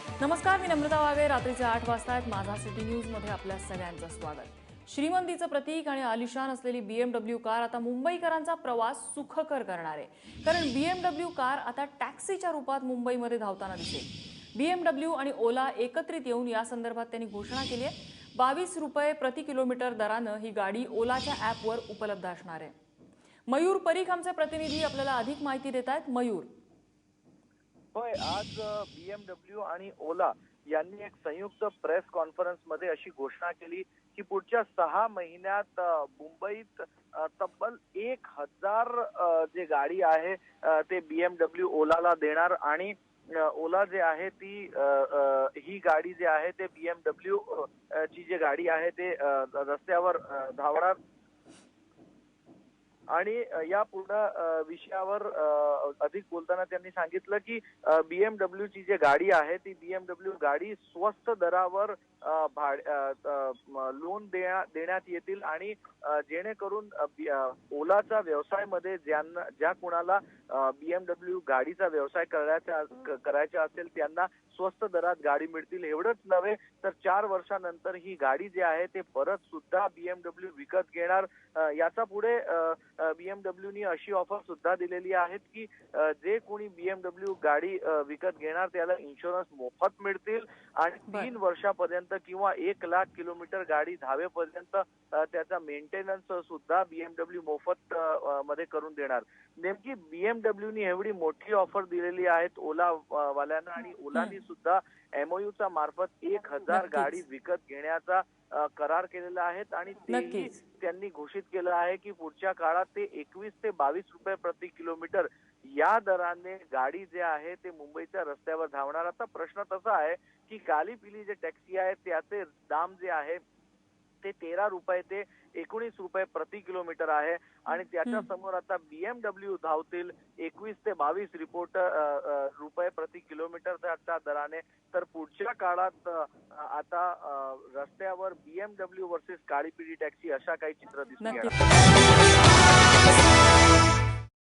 नमस्कार मी नम्रता वागे रात्रीचे आठ वाजता आहेत माझा सिटी न्यूजमध्ये आपल्या सगळ्यांचं स्वागत. श्रीमंतीचं प्रतीक आणि आलिशान असलेली बीएमडब्ल्यू कार आता मुंबईकरांचा प्रवास सुखकर करणार. आहे कारण बीएमडब्ल्यू कार आता टॅक्सीच्या रूपात मुंबईमध्ये धावताना दिसेल. बीएमडब्ल्यू आणि ओला एकत्रित येऊन या संदर्भात त्यांनी घोषणा केली आहे. बावीस रुपये प्रति किलोमीटर दरानं ही गाडी ओलाच्या ॲपवर उपलब्ध असणार आहे. मयूर परीख आमचे प्रतिनिधी आपल्याला अधिक माहिती देत आहेत मयूर होय आज बीएमडब्ल्यू आणि ओला यांनी एक संयुक्त प्रेस कॉन्फरन्समध्ये अशी घोषणा केली की पुढच्या सहा महिन्यात मुंबईत तब्बल एक हजार जे गाडी आहे अ, ते बीएमडब्ल्यू ओलाला देणार आणि ओला जे आहे ती ही गाडी जी आहे ते बीएमडब्ल्यू ची जी गाडी आहे ते रस्त्यावर धावणार. आणि या पूर्ण विषयावर अधिक बोलताना त्यांनी सांगितलं की बीएमडब्ल्यू ची जी गाडी आहे ती बीएमडब्ल्यू गाडी स्वस्त दरावर भाड लोन देण्या- देण्यात येतील आणि जेणेकरून ओलाचा व्यवसायमध्ये ओलाचा ज्यांना ज्या कुणाला बीएमडब्ल्यू गाडीचा व्यवसाय करायचा करायचा असेल त्यांना स्वस्त दरात गाडी मिळतील. एवढंच नव्हे तर चार वर्षानंतर ही गाडी जी आहे ते परत सुद्धा बीएमडब्ल्यू विकत घेणार. याचा पुढे बीएमडब्ल्यूनी अशी ऑफर सुद्धा दिलेली आहेत की जे कोणी बीएमडब्ल्यू गाडी विकत घेणार त्याला इन्शुरन्स मोफत मिळतील आणि. तीन वर्षापर्यंत किंवा एक लाख किलोमीटर गाडी धावेपर्यंत त्याचा मेंटेनन्स सुद्धा बीएमडब्ल्यू मोफत मध्ये करून देणार नेमकी बीएमडब्ल्यूनी एवढी मोठी ऑफर दिलेली आहेत ओला वाल्यांना आणि ओलानी सुद्धा एमओयूचा मार्फत एक हजार. गाडी विकत घेण्याचा करार केलेला आहेत आणि तेही. त्यांनी घोषित केलं आहे की पुढच्या काळात ते एकवीस ते बावीस रुपये प्रति किलोमीटर या दराने गाडी जे आहे ते मुंबईच्या रस्त्यावर धावणार आता प्रश्न तसा आहे की काली पिली जे टॅक्सी आहे त्याचे दाम जे आहे ते तेरा रुपये ते एकोणीस रुपये प्रति किलोमीटर आहे. आणि त्याच्या. समोर आता बीएमडब्ल्यू धावतील एकवीस ते बावीस रिपोर्ट रुपये प्रति किलोमीटरच्या दराने. तर पुढच्या काळात आता रस्त्यावर बीएमडब्ल्यू वर्सेस काळी पिढी टॅक्सी अशा काही चित्र नक्कीच